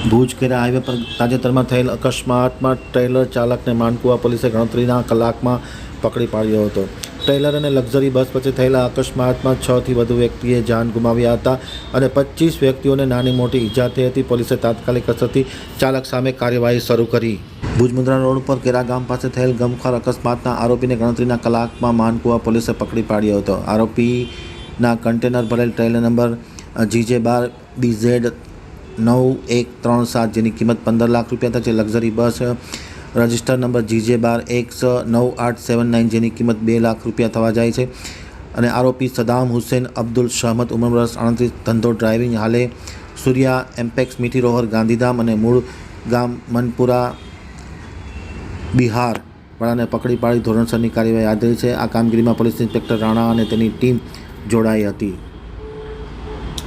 ભુજ કેરા highway પર તાજેતરમાં થયેલ અકસ્માતમાં ટ્રેલર ચાલકને માનકુવા પોલીસે ગણતરીના કલાકમાં પકડી પાડ્યો હતો. ટ્રેલર અને લક્ઝરી બસ વચ્ચે થયેલા અકસ્માતમાં છથી વધુ વ્યક્તિએ જાન ગુમાવ્યા હતા અને પચીસ વ્યક્તિઓને નાની મોટી ઈજા થઈ હતી. પોલીસે તાત્કાલિક અસરથી ચાલક સામે કાર્યવાહી શરૂ કરી. ભુજ મુદ્રા રોડ પર કેરા ગામ પાસે થયેલ ગમખોર અકસ્માતના આરોપીને ગણતરીના કલાકમાં માનકુવા પોલીસે પકડી પાડ્યો હતો. આરોપીના કન્ટેનર ભરેલ ટ્રેલર નંબર જીજે બાર બીઝેડ નવ એક ત્રણ સાત જેની કિંમત પંદર લાખ રૂપિયા છે. Luxury bus register number GJ બાર એક નવ આઠ સેવન નાઇન જેની કિંમત બે લાખ રૂપિયા થવા જાય છે. અને આરોપી સદામ હુસેન અબ્દુલ શહમદ ઉમર વર્ષ આણંદથી ધંધો ડ્રાઇવિંગ. હાલે સૂર્યા એમ્પેક્સ, મીઠી રોહર, ગાંધીધામ અને મૂળ ગામ મનપુરા બિહાર વાળાને પકડી પાડી ધોરણસરની કાર્યવાહી હાથ ધરી છે. આ કામગીરીમાં પોલીસ ઇન્સ્પેક્ટર રાણા અને તેની ટીમ જોડાઈ હતી.